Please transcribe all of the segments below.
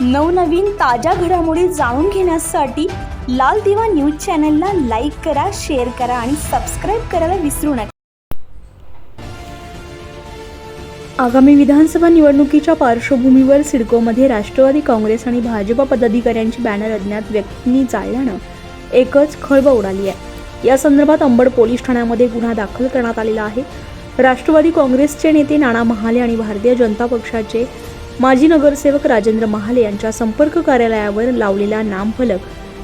नवनवीन ताज्या घडामोडी जाणून घेण्यासाठी लाल दिवा न्यूज चॅनलला लाईक करा शेअर करा आणि सबस्क्राईब करायला विसरू नका. आगामी विधानसभा निवडणुकीच्या पार्श्वभूमीवर सिडकोमध्ये राष्ट्रवादी काँग्रेस आणि भाजपा पदाधिकाऱ्यांची बॅनर अज्ञात व्यक्तींनी जाळल्यानं एकच खळबळ उडाली आहे. या संदर्भात अंबड पोलीस ठाण्यामध्ये गुन्हा दाखल करण्यात आलेला आहे. राष्ट्रवादी काँग्रेसचे नेते नाना महाले आणि भारतीय जनता पक्षाचे माजी नगरसेवक राजेंद्र महाले यांच्या संपर्क कार्यालयावर लावलेला नामफलक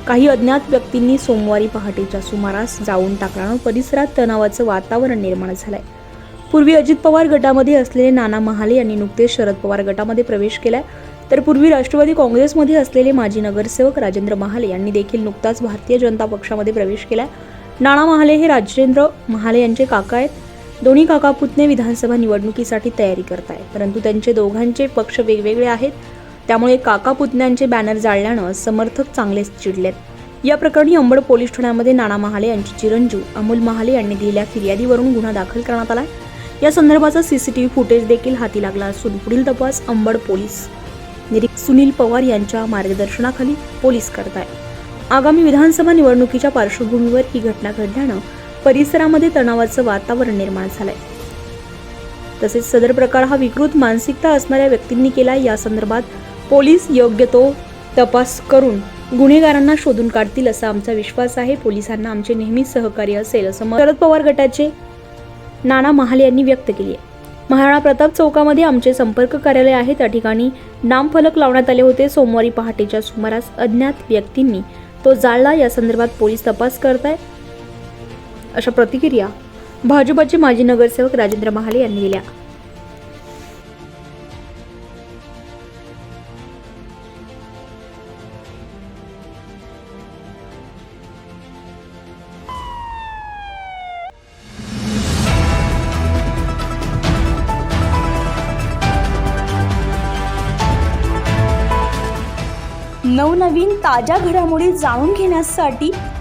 काही अज्ञात व्यक्तींनी सोमवारी पहाटेच्या सुमारास जाऊन टाकल्यानं परिसरात तणावाचं वातावरण निर्माण झालंय. पूर्वी अजित पवार गटामध्ये असलेले नाना महाले यांनी नुकतेच शरद पवार गटामध्ये प्रवेश केलाय. तर पूर्वी राष्ट्रवादी काँग्रेसमध्ये असलेले माजी नगरसेवक राजेंद्र महाले यांनी देखील नुकताच भारतीय जनता पक्षामध्ये प्रवेश केलाय. नाना महाले हे राजेंद्र महाले यांचे काका आहेत. दोन्ही काका पुतणे विधानसभा निवडणुकीसाठी तयारी करत आहे परंतु त्यांचे दोघांचे पक्ष वेगवेगळे आहेत. त्यामुळे काका पुतण्यांचे बॅनर जाळल्यानं समर्थक चांगलेच चिडलेत. या प्रकरणी अंबड पोलीस ठाण्यामध्ये नाना महाले यांचे चिरंजीव अमोल महाले यांनी दिलेल्या फिर्यादीवरून गुन्हा दाखल करण्यात आला या संदर्भाचा सीसीटीव्ही फुटेज देखील हाती लागला असून पुढील तपास अंबड पोलीस निरीक्षक सुनील पवार यांच्या मार्गदर्शनाखाली पोलीस करत आहे आगामी विधानसभा निवडणुकीच्या पार्श्वभूमीवर ही घटना घडल्यानं परिसरामध्ये तणावाचं वातावरण निर्माण झालंय. तसेच सदर प्रकार हा विकृत मानसिकता असणाऱ्या व्यक्तींनी केला या संदर्भात पोलीस योग्य तो तपास करून गुन्हेगारांना शोधून काढतील असा आमचा विश्वास आहे. पोलिसांना आमचे नेहमीच सहकार्य असेल असं शरद पवार गटाचे नाना महाले यांनी व्यक्त केली आहे. महाराणा प्रताप चौकामध्ये आमचे संपर्क कार्यालय आहे. त्या ठिकाणी नामफलक लावण्यात आले होते. सोमवारी पहाटेच्या सुमारास अज्ञात व्यक्तींनी तो जाळला. या संदर्भात पोलीस तपास करत आहे अशा प्रतिक्रिया भाजपाचे माजी नगरसेवक राजेंद्र महाले यांनी दिल्या. नवनवीन ताज्या घडामोडी जाणून घेण्यासाठी